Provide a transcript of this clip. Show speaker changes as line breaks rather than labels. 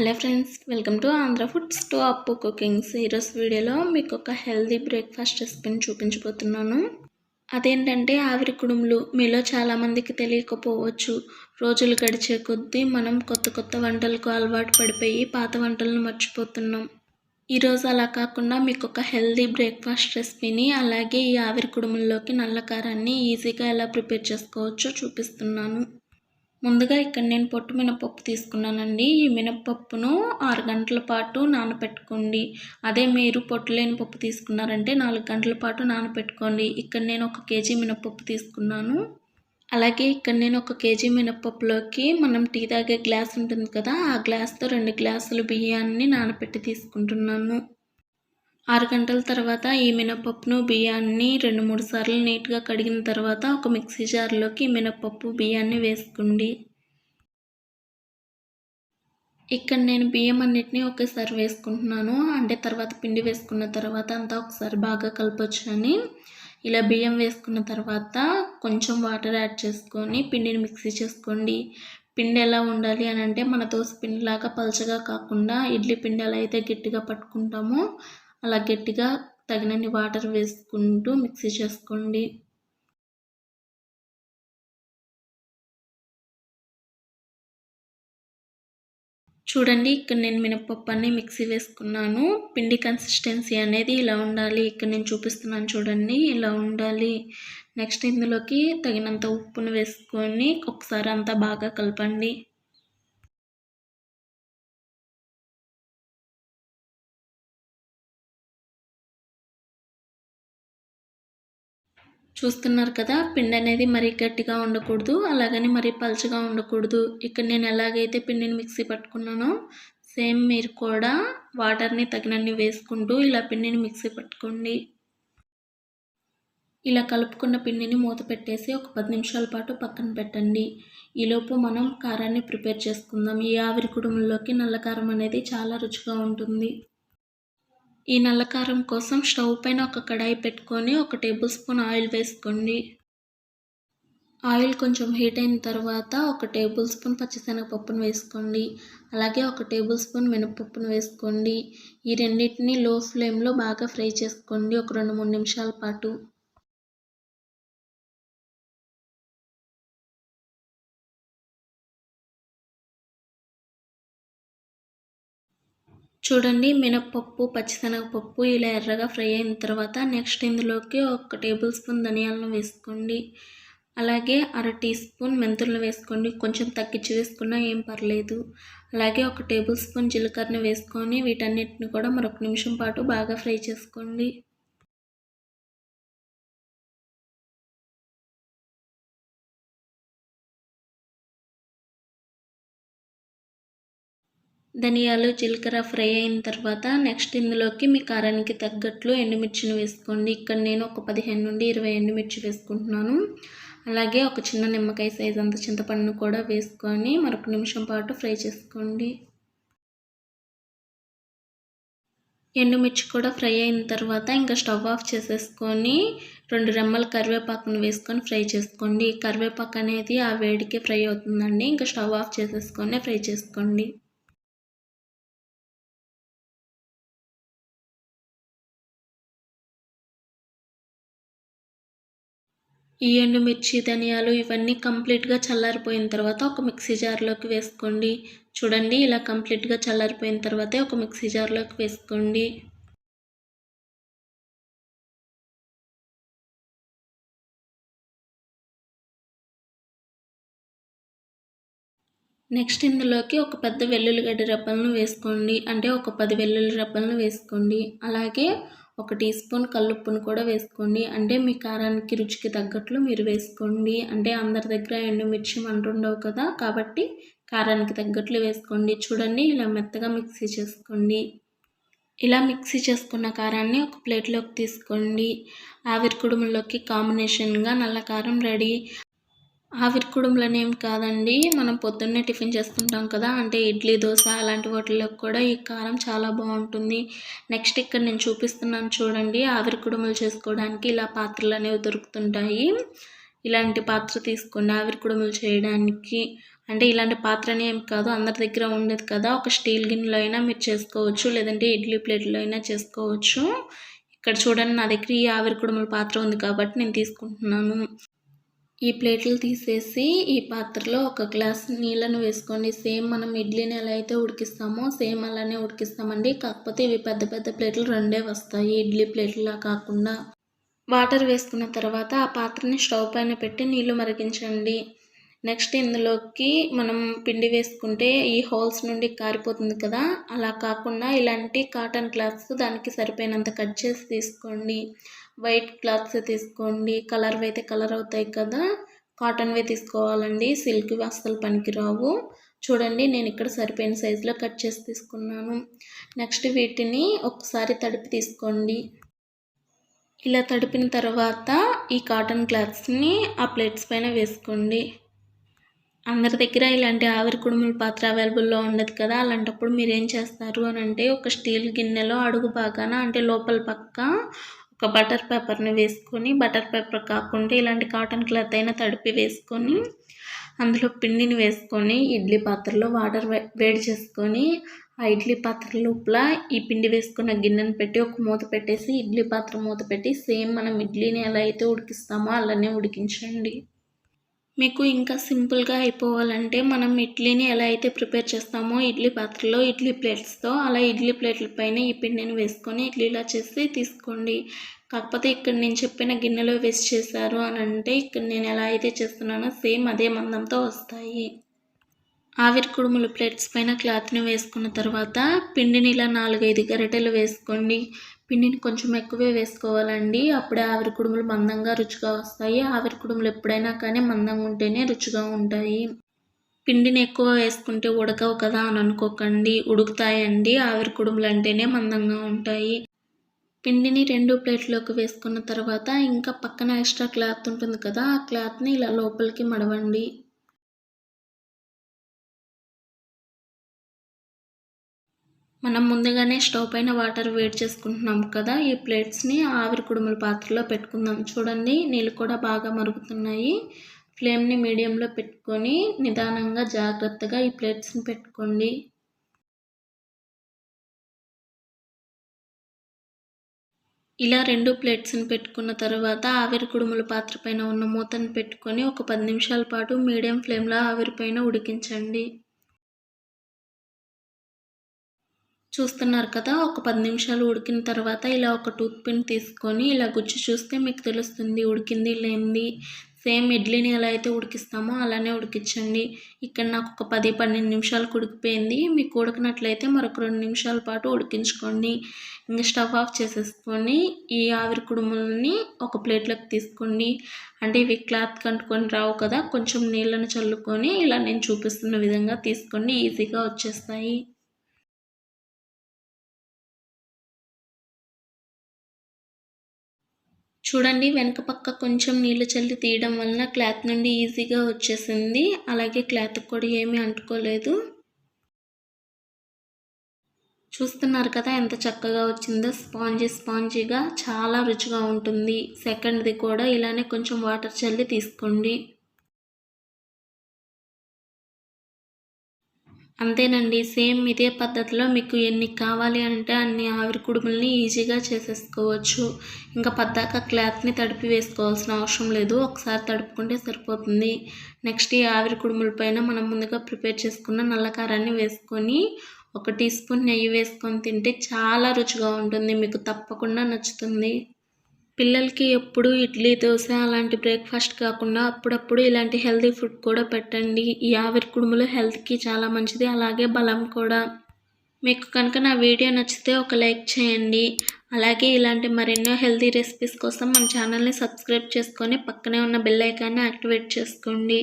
hello friends welcome to Andhra foods to Appu cookings ఈరోజు వీడియోలో మీకు ఒక హెల్దీ బ్రేక్ఫాస్ట్ రెసిపీని చూపించబోతున్నాను అదేంటంటే ఆవిరి కుడుములు మీలో చాలామందికి తెలియకపోవచ్చు రోజులు గడిచే కొద్దీ మనం కొత్త కొత్త వంటలకు అలవాటు పడిపోయి పాత వంటలను మర్చిపోతున్నాం ఈరోజు అలా కాకుండా మీకు ఒక హెల్దీ బ్రేక్ఫాస్ట్ రెసిపీని అలాగే ఈ ఆవిరి కుడుముల్లోకి నల్ల కారాన్ని ఈజీగా ఎలా ప్రిపేర్ చేసుకోవచ్చో చూపిస్తున్నాను ముందుగా ఇక్కడ నేను పొట్టు మినపప్పు తీసుకున్నానండి ఈ మినపప్పును ఆరు గంటల పాటు నానపెట్టుకోండి అదే మీరు పొట్టు లేని పప్పు తీసుకున్నారంటే నాలుగు గంటల పాటు నానపెట్టుకోండి ఇక్కడ నేను ఒక కేజీ మినపప్పు తీసుకున్నాను అలాగే ఇక్కడ నేను ఒక కేజీ మినపప్పులోకి మనం టీ తాగే గ్లాస్ ఉంటుంది కదా ఆ గ్లాస్తో రెండు గ్లాసులు బియ్యాన్ని నానపెట్టి తీసుకుంటున్నాను ఆరు గంటల తర్వాత ఈ మినపప్పును బియ్యాన్ని రెండు మూడు సార్లు నీట్గా కడిగిన తర్వాత ఒక మిక్సీ జార్లోకి మినపప్పు బియ్యాన్ని వేసుకోండి ఇక్కడ నేను బియ్యం అన్నిటినీ ఒకేసారి వేసుకుంటున్నాను అంటే తర్వాత పిండి వేసుకున్న తర్వాత అంతా ఒకసారి బాగా కలపచ్చు అని ఇలా బియ్యం వేసుకున్న తర్వాత కొంచెం వాటర్ యాడ్ చేసుకొని పిండిని మిక్సీ చేసుకోండి పిండి ఎలా ఉండాలి అని అంటే మన దోశ పిండిలాగా పలచగా కాకుండా ఇడ్లీ పిండి ఎలా అయితే గట్టిగా పట్టుకుంటామో అలా గట్టిగా తగినన్ని వాటర్ వేసుకుంటూ మిక్సీ చేసుకోండి చూడండి ఇక్కడ నేను మినప్పప్పు అన్నీ మిక్సీ వేసుకున్నాను పిండి కన్సిస్టెన్సీ అనేది ఇలా ఉండాలి ఇక్కడ నేను చూపిస్తున్నాను చూడండి ఇలా ఉండాలి నెక్స్ట్ ఇందులోకి తగినంత ఉప్పును వేసుకొని ఒకసారి అంతా బాగా కలపండి చూస్తున్నారు కదా పిండి అనేది మరీ గట్టిగా ఉండకూడదు అలాగని మరీ పల్చగా ఉండకూడదు ఇక్కడ నేను ఎలాగైతే పిండిని మిక్సీ పట్టుకున్నానో సేమ్ మీరు కూడా వాటర్ని తగినన్ని వేసుకుంటూ ఇలా పిండిని మిక్సీ పట్టుకోండి ఇలా కలుపుకున్న పిండిని మూత పెట్టేసి ఒక పది నిమిషాల పాటు పక్కన పెట్టండి ఈలోపు మనం కారాన్ని ప్రిపేర్ చేసుకుందాం ఈ ఆవిరి కుటుంబంలోకి నల్ల కారం అనేది చాలా రుచిగా ఉంటుంది ఈ నల్లకారం కోసం స్టవ్ పైన ఒక కడాయి పెట్టుకొని ఒక టేబుల్ స్పూన్ ఆయిల్ వేసుకోండి ఆయిల్ కొంచెం హీట్ అయిన తర్వాత ఒక టేబుల్ స్పూన్ పచ్చిశనగపప్పును వేసుకోండి అలాగే ఒక టేబుల్ స్పూన్ మినపప్పును వేసుకోండి ఈ రెండింటిని లో ఫ్లేమ్లో బాగా ఫ్రై చేసుకోండి ఒక రెండు మూడు నిమిషాల పాటు చూడండి మినప్పప్పు పచ్చిశనగపప్పు ఇలా ఎర్రగా ఫ్రై అయిన తర్వాత నెక్స్ట్ ఇందులోకి ఒక టేబుల్ స్పూన్ ధనియాలను వేసుకోండి అలాగే అర టీ స్పూన్ మెంతులను వేసుకోండి కొంచెం తగ్గించి వేసుకున్నా ఏం పర్లేదు అలాగే ఒక టేబుల్ స్పూన్ జీలకర్రను వేసుకొని వీటన్నిటిని కూడా మరొక నిమిషం పాటు బాగా ఫ్రై చేసుకోండి ధనియాలు జీలకర్ర ఫ్రై అయిన తర్వాత నెక్స్ట్ ఇందులోకి మీ కారానికి తగ్గట్లు ఎండుమిర్చిని వేసుకోండి ఇక్కడ నేను ఒక పదిహేను నుండి ఇరవై ఎండుమిర్చి వేసుకుంటున్నాను అలాగే ఒక చిన్న నిమ్మకాయ సైజ్ అంత చింతపండును కూడా వేసుకొని మరొక నిమిషం పాటు ఫ్రై చేసుకోండి ఎండుమిర్చి కూడా ఫ్రై అయిన తర్వాత ఇంకా స్టవ్ ఆఫ్ చేసేసుకొని రెండు రెమ్మల కరివేపాకును వేసుకొని ఫ్రై చేసుకోండి కరివేపాకు అనేది ఆ వేడికే ఫ్రై అవుతుందండి ఇంకా స్టవ్ ఆఫ్ చేసేసుకొని ఫ్రై చేసుకోండి ఈ ఎండుమిర్చి ధనియాలు ఇవన్నీ కంప్లీట్గా చల్లారిపోయిన తర్వాత ఒక మిక్సీ జార్లోకి వేసుకోండి చూడండి ఇలా కంప్లీట్గా చల్లారిపోయిన తర్వాతే ఒక మిక్సీ జార్లోకి వేసుకోండి నెక్స్ట్ ఇందులోకి ఒక పెద్ద వెల్లుల్లిగడ్డ రెప్పలను వేసుకోండి అంటే ఒక పది వెల్లుల్లి రెప్పలను వేసుకోండి అలాగే ఒక టీ స్పూన్ కల్లుప్పును కూడా వేసుకోండి అంటే మీ కారానికి రుచికి తగ్గట్లు మీరు వేసుకోండి అంటే అందరి దగ్గర ఎండుమిర్చి మంటుండవు కదా కాబట్టి కారానికి తగ్గట్లు వేసుకోండి చూడండి ఇలా మెత్తగా మిక్సీ చేసుకోండి ఇలా మిక్సీ చేసుకున్న కారాన్ని ఒక ప్లేట్లోకి తీసుకోండి ఆవిరి కుడుములోకి కాంబినేషన్గా నల్ల కారం రెడీ ఏం కాదండి మనం పొద్దున్నే టిఫిన్ చేస్తుంటాం కదా అంటే ఇడ్లీ దోశ అలాంటి వాటిల్లో కూడా ఈ కారం చాలా బాగుంటుంది నెక్స్ట్ ఇక్కడ నేను చూపిస్తున్నాను చూడండి కుడుములు చేసుకోవడానికి ఇలా పాత్రలు అనేవి దొరుకుతుంటాయి ఇలాంటి పాత్ర తీసుకోండి కుడుములు చేయడానికి అంటే ఇలాంటి పాత్ర ఏం కాదు అందరి దగ్గర ఉండదు కదా ఒక స్టీల్ గిన్నెలో అయినా మీరు చేసుకోవచ్చు లేదంటే ఇడ్లీ ప్లేట్లో అయినా చేసుకోవచ్చు ఇక్కడ చూడండి నా దగ్గర ఈ ఆవిరి కుడుముల పాత్ర ఉంది కాబట్టి నేను తీసుకుంటున్నాను ఈ ప్లేట్లు తీసేసి ఈ పాత్రలో ఒక గ్లాస్ నీళ్ళను వేసుకోండి సేమ్ మనం ఇడ్లీని ఎలా అయితే ఉడికిస్తామో సేమ్ అలానే ఉడికిస్తామండి కాకపోతే ఇవి పెద్ద పెద్ద ప్లేట్లు రెండే వస్తాయి ఇడ్లీ ప్లేట్లా కాకుండా వాటర్ వేసుకున్న తర్వాత ఆ పాత్రని స్టవ్ పైన పెట్టి నీళ్లు మరిగించండి నెక్స్ట్ ఇందులోకి మనం పిండి వేసుకుంటే ఈ హోల్స్ నుండి కారిపోతుంది కదా అలా కాకుండా ఇలాంటి కాటన్ క్లాత్స్ దానికి సరిపోయినంత కట్ చేసి తీసుకోండి వైట్ క్లాత్స్ తీసుకోండి కలర్ అయితే కలర్ అవుతాయి కదా కాటన్వే తీసుకోవాలండి సిల్క్ అస్సలు పనికిరావు చూడండి నేను ఇక్కడ సరిపోయిన సైజులో కట్ చేసి తీసుకున్నాను నెక్స్ట్ వీటిని ఒకసారి తడిపి తీసుకోండి ఇలా తడిపిన తర్వాత ఈ కాటన్ క్లాత్స్ని ఆ ప్లేట్స్ పైన వేసుకోండి అందరి దగ్గర ఇలాంటి ఆవిరి కుడుముల పాత్ర అవైలబుల్లో ఉండదు కదా అలాంటప్పుడు మీరు ఏం చేస్తారు అని అంటే ఒక స్టీల్ గిన్నెలో అడుగు బాగాన అంటే లోపల పక్క ఒక బటర్ పేపర్ని వేసుకొని బటర్ పేపర్ కాకుండా ఇలాంటి కాటన్ క్లాత్ అయినా తడిపి వేసుకొని అందులో పిండిని వేసుకొని ఇడ్లీ పాత్రలో వాటర్ వేడి చేసుకొని ఆ ఇడ్లీ పాత్ర లోపల ఈ పిండి వేసుకున్న గిన్నెను పెట్టి ఒక మూత పెట్టేసి ఇడ్లీ పాత్ర మూత పెట్టి సేమ్ మనం ఇడ్లీని ఎలా అయితే ఉడికిస్తామో అలానే ఉడికించండి మీకు ఇంకా సింపుల్గా అయిపోవాలంటే మనం ఇడ్లీని ఎలా అయితే ప్రిపేర్ చేస్తామో ఇడ్లీ పాత్రలో ఇడ్లీ ప్లేట్స్తో అలా ఇడ్లీ ప్లేట్ల పైన ఈ పిండిని వేసుకొని ఇడ్లీలా చేసి తీసుకోండి కాకపోతే ఇక్కడ నేను చెప్పిన గిన్నెలో వేస్ట్ చేశారు అని అంటే ఇక్కడ నేను ఎలా అయితే చేస్తున్నానో సేమ్ అదే మందంతో వస్తాయి ఆవిరి కుడుములు ప్లేట్స్ పైన క్లాత్ని వేసుకున్న తర్వాత పిండిని ఇలా నాలుగైదు గరిటెలు వేసుకోండి పిండిని కొంచెం ఎక్కువే వేసుకోవాలండి అప్పుడే ఆవిరి కుడుములు మందంగా రుచిగా వస్తాయి ఆవిరి కుడుములు ఎప్పుడైనా కానీ మందంగా ఉంటేనే రుచిగా ఉంటాయి పిండిని ఎక్కువ వేసుకుంటే ఉడకవు కదా అని అనుకోకండి ఉడుకుతాయండి ఆవిరి కుడుములు అంటేనే మందంగా ఉంటాయి పిండిని రెండు ప్లేట్లోకి వేసుకున్న తర్వాత ఇంకా పక్కన ఎక్స్ట్రా క్లాత్ ఉంటుంది కదా ఆ క్లాత్ని ఇలా లోపలికి మడవండి మనం ముందుగానే స్టవ్ పైన వాటర్ వేడి చేసుకుంటున్నాం కదా ఈ ప్లేట్స్ని ఆవిరి కుడుముల పాత్రలో పెట్టుకుందాం చూడండి నీళ్ళు కూడా బాగా మరుగుతున్నాయి ఫ్లేమ్ని మీడియంలో పెట్టుకొని నిదానంగా జాగ్రత్తగా ఈ ప్లేట్స్ని పెట్టుకోండి ఇలా రెండు ప్లేట్స్ని పెట్టుకున్న తర్వాత ఆవిరి కుడుముల పాత్ర పైన ఉన్న మూతను పెట్టుకొని ఒక పది నిమిషాల పాటు మీడియం ఫ్లేమ్లో ఆవిరి పైన ఉడికించండి చూస్తున్నారు కదా ఒక పది నిమిషాలు ఉడికిన తర్వాత ఇలా ఒక టూత్ పిన్ తీసుకొని ఇలా గుచ్చి చూస్తే మీకు తెలుస్తుంది ఉడికింది లేనిది సేమ్ ఇడ్లీని ఎలా అయితే ఉడికిస్తామో అలానే ఉడికించండి ఇక్కడ నాకు ఒక పది పన్నెండు నిమిషాలకు ఉడికిపోయింది మీకు ఉడికినట్లయితే మరొక రెండు నిమిషాల పాటు ఉడికించుకోండి ఇంకా స్టవ్ ఆఫ్ చేసేసుకొని ఈ ఆవిరి కుడుములని ఒక ప్లేట్లోకి తీసుకోండి అంటే ఇవి క్లాత్ కంటుకొని రావు కదా కొంచెం నీళ్ళని చల్లుకొని ఇలా నేను చూపిస్తున్న విధంగా తీసుకొని ఈజీగా వచ్చేస్తాయి చూడండి వెనక పక్క కొంచెం నీళ్ళు చల్లి తీయడం వలన క్లాత్ నుండి ఈజీగా వచ్చేసింది అలాగే క్లాత్ కూడా ఏమీ అంటుకోలేదు చూస్తున్నారు కదా ఎంత చక్కగా వచ్చిందో స్పాంజీ స్పాంజీగా చాలా రుచిగా ఉంటుంది సెకండ్ది కూడా ఇలానే కొంచెం వాటర్ చల్లి తీసుకోండి అంతేనండి సేమ్ ఇదే పద్ధతిలో మీకు ఎన్ని కావాలి అంటే అన్ని ఆవిరి కుడుములని ఈజీగా చేసేసుకోవచ్చు ఇంకా పద్దాక క్లాత్ని తడిపి వేసుకోవాల్సిన అవసరం లేదు ఒకసారి తడుపుకుంటే సరిపోతుంది నెక్స్ట్ ఈ ఆవిరి కుడుముల పైన మనం ముందుగా ప్రిపేర్ చేసుకున్న నల్లకారాన్ని వేసుకొని ఒక టీ స్పూన్ నెయ్యి వేసుకొని తింటే చాలా రుచిగా ఉంటుంది మీకు తప్పకుండా నచ్చుతుంది పిల్లలకి ఎప్పుడు ఇడ్లీ దోశ అలాంటి బ్రేక్ఫాస్ట్ కాకుండా అప్పుడప్పుడు ఇలాంటి హెల్తీ ఫుడ్ కూడా పెట్టండి ఈ ఆవిరి కుడుములు హెల్త్కి చాలా మంచిది అలాగే బలం కూడా మీకు కనుక నా వీడియో నచ్చితే ఒక లైక్ చేయండి అలాగే ఇలాంటి మరెన్నో హెల్తీ రెసిపీస్ కోసం మన ఛానల్ని సబ్స్క్రైబ్ చేసుకొని పక్కనే ఉన్న బెల్లైకాన్ని యాక్టివేట్ చేసుకోండి